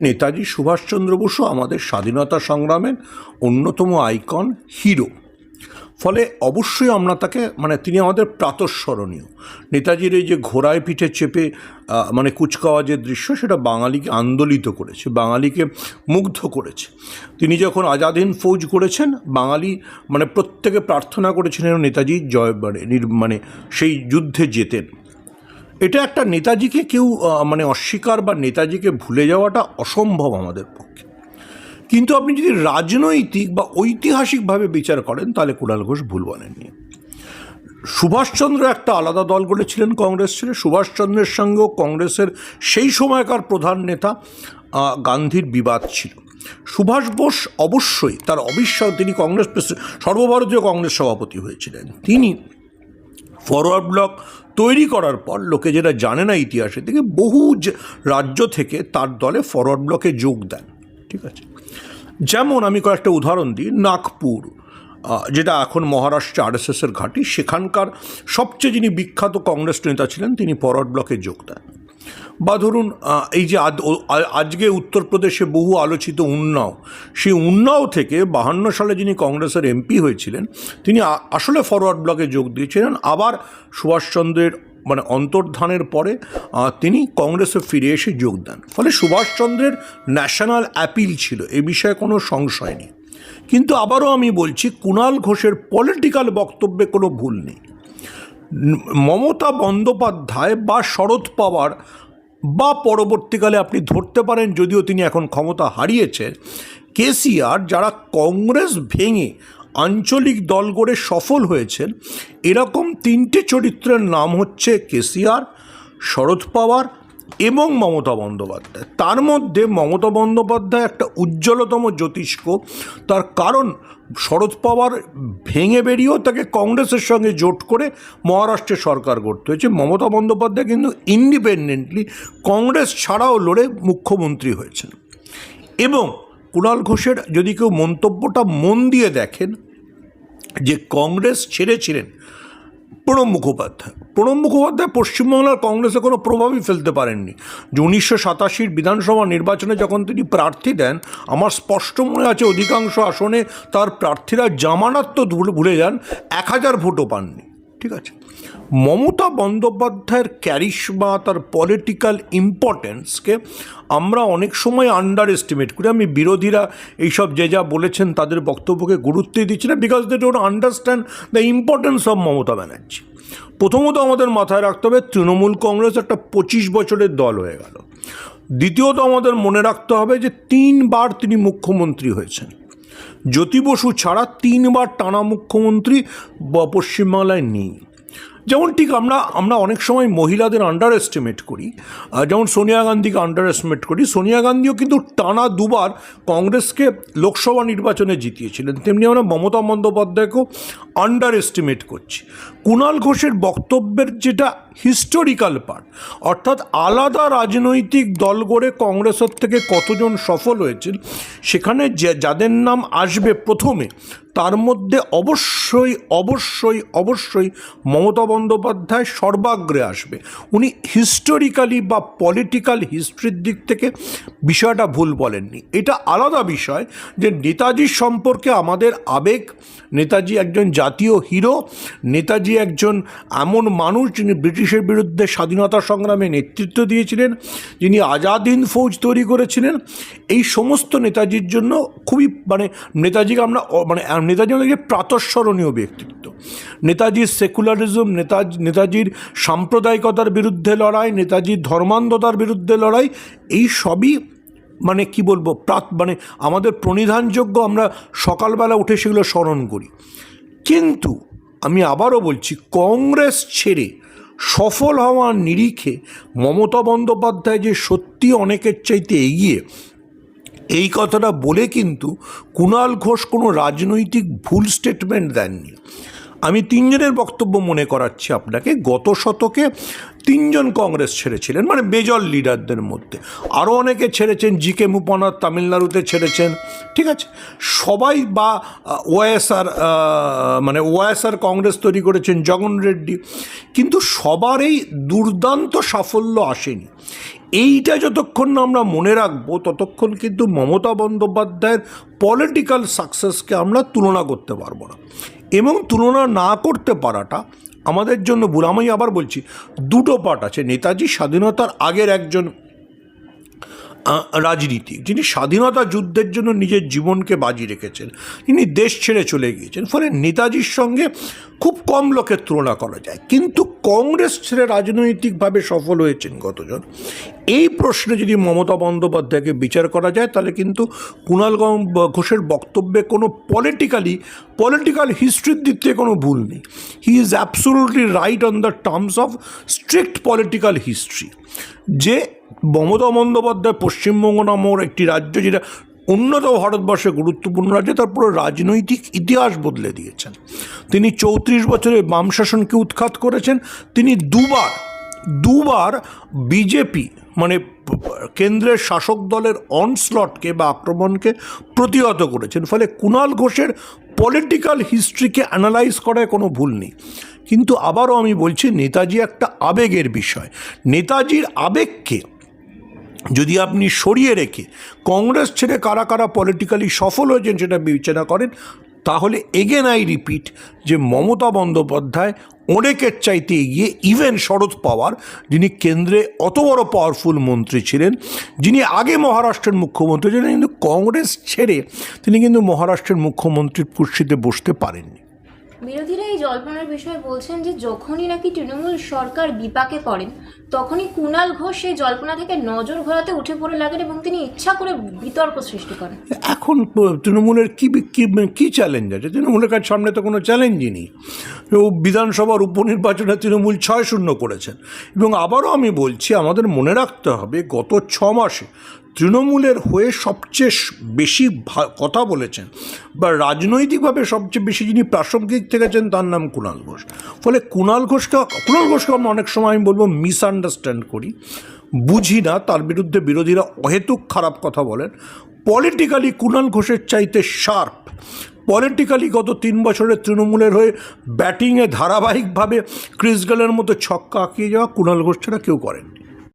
নেতাজি সুভাষচন্দ্র বসু আমাদের স্বাধীনতা সংগ্রামের অন্যতম আইকন, হিরো। ফলে অবশ্যই আমরা তাকে মানে তিনি আমাদের প্রাতঃস্মরণীয়। নেতাজির এই যে ঘোড়ায় পিঠে চেপে মানে কুচকাওয়াজের দৃশ্য, সেটা বাঙালিকে আন্দোলিত করেছে, বাঙালিকে মুগ্ধ করেছে। তিনি যখন আজাদ হিন্দ ফৌজ করেছেন, বাঙালি মানে প্রত্যেকে প্রার্থনা করেছিলেন নেতাজি জয় মানে মানে সেই যুদ্ধে যেতেন। এটা একটা নেতাজিকে কেউ মানে অস্বীকার বা নেতাজিকে ভুলে যাওয়াটা অসম্ভব আমাদের পক্ষে। কিন্তু আপনি যদি রাজনৈতিক বা ঐতিহাসিকভাবে বিচার করেন, তাহলে কুণাল ঘোষ ভুল বলেননি। সুভাষচন্দ্র একটা আলাদা দল গড়েছিলেন কংগ্রেস ছেড়ে। সুভাষচন্দ্রের সঙ্গেও কংগ্রেসের সেই সময়কার প্রধান নেতা গান্ধীর বিবাদ ছিল। সুভাষ বোস অবশ্যই তার অবিশ্বাস, তিনি কংগ্রেস সর্বভারতীয় কংগ্রেস সভাপতি হয়েছিলেন। তিনি ফরওয়ার্ড ব্লক তৈরি করার পর লোকে যেটা জানে না ইতিহাসে থেকে বহু রাজ্য থেকে তার দলে ফরওয়ার্ড ব্লকে যোগ দেন, ঠিক আছে? যেমন আমি কয়েকটা উদাহরণ দিই, নাগপুর যেটা এখন মহারাষ্ট্রে আরএসএসের ঘাঁটি, সেখানকার সবচেয়ে যিনি বিখ্যাত কংগ্রেস নেতা ছিলেন, তিনি ফরওয়ার্ড ব্লকে যোগ দেন। বা ধরুন এই যে আজকে উত্তরপ্রদেশে বহু আলোচিত উন্নাও, সেই উন্নাও থেকে বাহান্ন সালে যিনি কংগ্রেসের এমপি হয়েছিলেন, তিনি আসলে ফরওয়ার্ড ব্লকে যোগ দিয়েছিলেন। আবার সুভাষচন্দ্রের মানে অন্তর্ধানের পরে তিনি কংগ্রেসে ফিরে এসে যোগ দেন। ফলে সুভাষচন্দ্রের ন্যাশনাল অ্যাপিল ছিল, এ বিষয়ে কোনো সংশয় নেই। কিন্তু আবারও আমি বলছি, কুণাল ঘোষের পলিটিক্যাল বক্তব্যে কোনো ভুল নেই। মমতা বন্দ্যোপাধ্যায় বা শরৎ পাওয়ার বা পরবর্তীকালে আপনি ধরতে পারেন যদিও তিনি এখন ক্ষমতা হারিয়েছে, কেসিআর যারা কংগ্রেস ভেঙে আঞ্চলিক দল গড়ে সফল হয়েছেন, এরকম তিনটে চরিত্রের নাম হচ্ছে কেসিআর, শরৎ পাওয়ার এবং মমতা বন্দ্যোপাধ্যায়। তার মধ্যে মমতা বন্দ্যোপাধ্যায় একটা উজ্জ্বলতম জ্যোতিষ্ক। তার কারণ শরদ পাওয়ার ভেঙে বেরিয়েও তাকে কংগ্রেসের সঙ্গে জোট করে মহারাষ্ট্রে সরকার গড়তে হয়েছে। মমতা বন্দ্যোপাধ্যায় কিন্তু ইন্ডিপেন্ডেন্টলি কংগ্রেস ছাড়াও লড়ে মুখ্যমন্ত্রী হয়েছেন। এবং কুণাল ঘোষের যদি কেউ মন্তব্যটা মন দিয়ে দেখেন, যে কংগ্রেস ছেড়েছিলেন প্রণব মুখোপাধ্যায় প্রণব মুখোপাধ্যায় পশ্চিমবাংলার কংগ্রেসে কোনো প্রভাবই ফেলতে পারেননি। যে উনিশশো সাতাশির বিধানসভা নির্বাচনে যখন তিনি প্রার্থী দেন, আমার স্পষ্ট মনে আছে অধিকাংশ আসনে তার প্রার্থীরা জামানাত্ম ভুলে যান, এক হাজার ভোটও পাননি। ঠিক আছে। মমতা বন্দ্যোপাধ্যায়ের ক্যারিশমা তার পলিটিক্যাল ইম্পর্টেন্সকে আমরা অনেক সময় আন্ডার এস্টিমেট করি। আমি বিরোধীরা এইসব যে যা বলেছেন, তাদের বক্তব্যকে গুরুত্বই দিচ্ছি না because they don't understand the importance of Mamata Banerjee. প্রথমত আমাদের মাথায় রাখতে হবে, তৃণমূল কংগ্রেস একটা পঁচিশ বছরের দল হয়ে গেল। দ্বিতীয়ত আমাদের মনে রাখতে হবে যে তিনবার তিনি মুখ্যমন্ত্রী হয়েছেন। জ্যোতি বসু ছাড়া তিনবার টানা মুখ্যমন্ত্রী পশ্চিমবাংলায় নেই। যেমন ঠিক আমরা আমরা অনেক সময় মহিলাদের আন্ডার এস্টিমেট করি যেমন সোনিয়া গান্ধীকে আন্ডার এস্টিমেট করি, সোনিয়া গান্ধীও কিন্তু টানা দুবার কংগ্রেসকে লোকসভা নির্বাচনে জিতিয়েছিলেন। তেমনি আমরা মমতা বন্দ্যোপাধ্যায়কেও আন্ডার এস্টিমেট করছি। কুণাল ঘোষের বক্তব্যের যেটা হিস্টোরিক্যাল পার্ট অর্থাৎ আলাদা রাজনৈতিক দল গড়ে কংগ্রেসের থেকে কতজন সফল হয়েছেন, সেখানে যাদের নাম আসবে প্রথমে, তার মধ্যে অবশ্যই অবশ্যই অবশ্যই মমতা বন্দ্যোপাধ্যায় সর্বাগ্রে আসবে। উনি হিস্টোরিক্যালি বা পলিটিক্যাল হিস্ট্রির দিক থেকে বিষয়টা ভুল বলেননি। এটা আলাদা বিষয় যে নেতাজির সম্পর্কে আমাদের আবেগ, নেতাজি একজন জাতীয় হিরো নেতাজি একজন এমন মানুষ যিনি ব্রিটিশের বিরুদ্ধে স্বাধীনতা সংগ্রামে নেতৃত্ব দিয়েছিলেন, যিনি আজাদ হিন্দ ফৌজ তৈরি করেছিলেন, এই সমস্ত নেতাজির জন্য খুবই মানে নেতাজিকে আমরা মানে নেতাজি আমাদেরকে প্রাতঃস্মরণীয় ব্যক্তিত্ব। নেতাজির সেকুলারিজম নেতাজি নেতাজির সাম্প্রদায়িকতার বিরুদ্ধে লড়াই, নেতাজির ধর্মান্ধতার বিরুদ্ধে লড়াই, এই সবই মানে কি বলব, প্রাত মানে আমাদের প্রণিধানযোগ্য আমরা সকালবেলা উঠে সেগুলো স্মরণ করি। কিন্তু আমি আবারও বলছি, কংগ্রেস ছেড়ে সফল হওয়ার নিরিখে মমতা বন্দ্যোপাধ্যায় যে সত্যি অনেকের চাইতে এগিয়ে, এই কথাটা বলে কিন্তু কুণাল ঘোষ কোনো রাজনৈতিক ভুল স্টেটমেন্ট দেননি। আমি তিনজনের বক্তব্য মনে করাচ্ছি আপনাকে। গত শতকে তিনজন কংগ্রেস ছেড়েছিলেন মানে মেজর লিডারদের মধ্যে। আরও অনেকে ছেড়েছেন, জি কে মুপানাথ তামিলনাড়ুতে ছেড়েছেন, ঠিক আছে? সবাই বা ওয়াইএসআর মানে ওয়াইএসআর কংগ্রেস তৈরি করেছেন, জগন রেড্ডি। কিন্তু সবারই দুর্দান্ত সাফল্য আসেনি। এইটা যতক্ষণ না আমরা মনে রাখব, ততক্ষণ কিন্তু মমতা বন্দ্যোপাধ্যায়ের পলিটিক্যাল সাকসেসকে আমরা তুলনা করতে পারব না। এবং তুলনা না করতে পারাটা আমাদের জন্য ভুল। আমি আবার বলছি, দুটো পার্ট আছে। নেতাজি স্বাধীনতার আগের একজন রাজনীতি যিনি স্বাধীনতা যুদ্ধের জন্য নিজের জীবনকে বাজি রেখেছেন, তিনি দেশ ছেড়ে চলে গিয়েছেন। ফলে নেতাজির সঙ্গে খুব কম লোকের তুলনা করা যায়। কিন্তু কংগ্রেস ছেড়ে রাজনৈতিকভাবে সফল হয়েছেন গতজন এই প্রশ্নে যদি মমতা বন্দ্যোপাধ্যায়কে বিচার করা যায়, তাহলে কিন্তু কুণাল ঘোষের বক্তব্যে কোনো পলিটিক্যালি পলিটিক্যাল হিস্ট্রির দিক থেকে কোনো ভুল নেই। He is absolutely right on the terms of strict political history যে মমতা বন্দ্যোপাধ্যায় পশ্চিমবঙ্গ নামর একটি রাজ্য, যেটা উন্নত ভারতবর্ষে গুরুত্বপূর্ণ রাজ্য তার পুরো রাজনৈতিক ইতিহাস বদলে দিয়েছেন। তিনি চৌত্রিশ বছরে বাম শাসনকে উৎখাত করেছেন। তিনি দুবার দুবার বিজেপি মানে কেন্দ্রের শাসক দলের অনস্লটকে বা আক্রমণকে প্রতিহত করেছেন। ফলে কুণাল ঘোষের পলিটিক্যাল হিস্ট্রিকে অ্যানালাইজ করায় কোনো ভুল নেই। কিন্তু আবারও আমি বলছি, নেতাজি একটা আবেগের বিষয়। নেতাজির আবেগকে যদি আপনি সরিয়ে রেখে কংগ্রেস ছেড়ে কারা কারা পলিটিক্যালি সফল হয়েছেন সেটা বিবেচনা করেন, তাহলে এগেন আই রিপিট যে মমতা বন্দ্যোপাধ্যায় অনেকের চাইতে এগিয়ে ইভেন শরদ পাওয়ার, যিনি কেন্দ্রে অত বড় পাওয়ারফুল মন্ত্রী ছিলেন, যিনি আগে মহারাষ্ট্রের মুখ্যমন্ত্রী ছিলেন, কিন্তু কংগ্রেস ছেড়ে তিনি কিন্তু মহারাষ্ট্রের মুখ্যমন্ত্রীর কুর্সিতে বসতে পারেননি। বিরোধীরা এই জল্পনার বিষয়ে বলছেন যে যখনই নাকি তৃণমূল সরকার বিপাকে পড়েন, তখনই কুণাল ঘোষ সেই জল্পনা থেকে নজর ঘোরাতে উঠে পড়ে লাগেন এবং তিনি ইচ্ছা করে বিতর্ক সৃষ্টি করেন। এখন তৃণমূলের কি কি চ্যালেঞ্জ আছে? তৃণমূলের কাছে সামনে তো কোনো চ্যালেঞ্জই নেই। ও বিধানসভার উপনির্বাচনে তৃণমূল ছয় শূন্য করেছেন। এবং আবারও আমি বলছি, আমাদের মনে রাখতে হবে, গত ছ মাসে তৃণমূলের হয়ে সবচেয়ে বেশি কথা বলেছেন বা রাজনৈতিকভাবে সবচেয়ে বেশি যিনি প্রাসঙ্গিক থেকেছেন তার নাম কুণাল ঘোষ। ফলে কুণাল ঘোষকে কুণাল ঘোষকে আমরা অনেক সময় আমি বলব মিসআন্ডারস্ট্যান্ড করি। বুঝি না, তার বিরুদ্ধে বিরোধীরা অহেতুক খারাপ কথা বলেন। পলিটিক্যালি কুণাল ঘোষের চাইতে শার্প পলিটিক্যালি গত তিন বছরের তৃণমূলের হয়ে ব্যাটিংয়ে ধারাবাহিকভাবে ক্রিস গেলের মতো ছক্কা আঁকিয়ে যাওয়া কুণাল ঘোষ ছাড়া কেউ করেন